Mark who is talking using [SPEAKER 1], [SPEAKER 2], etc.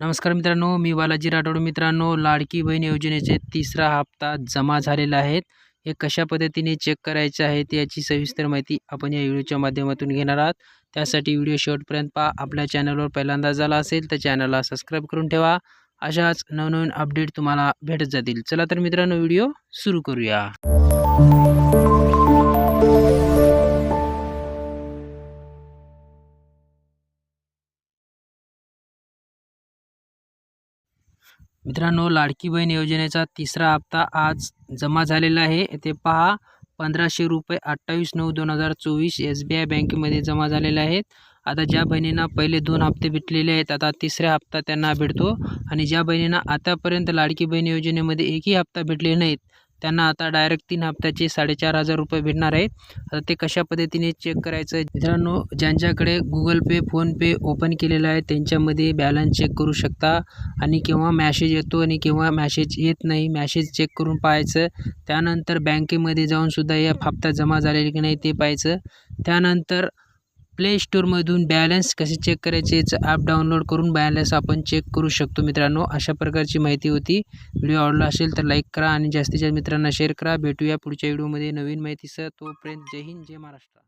[SPEAKER 1] नमस्कार मित्रांनो मी बालाजी राठोड. मित्रांनो लाडकी बहीण योजनेचे तिसरा हप्ता जमा झालेला आहे. हे कशा पद्धतीने चेक करायचे आहे याची सविस्तर माहिती आपण या व्हिडिओच्या माध्यमातून घेणार आहात. त्यासाठी व्हिडिओ शेवटपर्यंत पहा. आपल्या चॅनलवर पहिल्यांदा झाला असेल तर चॅनलला सबस्क्राईब करून ठेवा. अशाच नवनवीन अपडेट तुम्हाला भेटत जातील. चला तर मित्रांनो व्हिडिओ सुरू करूया. मित्रांनो लाडकी बहीण योजनेचा तिसरा हप्ता आज जमा झालेला आहे. ते पहा पंधराशे रुपये अठ्ठावीस नऊ दोन हजार चोवीस एस बी आय बँकेमध्ये जमा झालेले आहेत. आता ज्या बहिणींना पहिले दोन हप्ते भेटलेले आहेत आता तिसरा हप्ता त्यांना भेटतो. आणि ज्या बहिणींना आतापर्यंत लाडकी बहीण योजनेमध्ये एकही हप्ता भेटले नाहीत त्यांना आता डायरेक्ट तीन हप्त्याचे साडेचार हजार रुपये भेटणार आहेत. आता ते कशा पद्धतीने चेक करायचं? मित्रांनो ज्यांच्याकडे गुगल पे फोनपे ओपन केलेलं आहे त्यांच्यामध्ये बॅलन्स चेक करू शकता. आणि केव्हा मॅसेज येतो आणि केव्हा मॅसेज येत नाही मॅसेज चेक करून पाहायचं. त्यानंतर बँकेमध्ये जाऊनसुद्धा या हप्ता जमा झालेला की नाही ते पाहायचं. त्यानंतर प्ले स्टोअरमधून बॅलन्स कसे चेक करायचे याचं ॲप डाउनलोड करून बॅलन्स आपण चेक करू शकतो मित्रांनो. अशा प्रकारची माहिती होती. व्हिडिओ आवडला असेल तर लाईक करा आणि जास्तीत जास्त मित्रांना शेअर करा. भेटूया पुढच्या व्हिडिओमध्ये नवीन माहितीसह. तोपर्यंत जय हिंद जय महाराष्ट्र.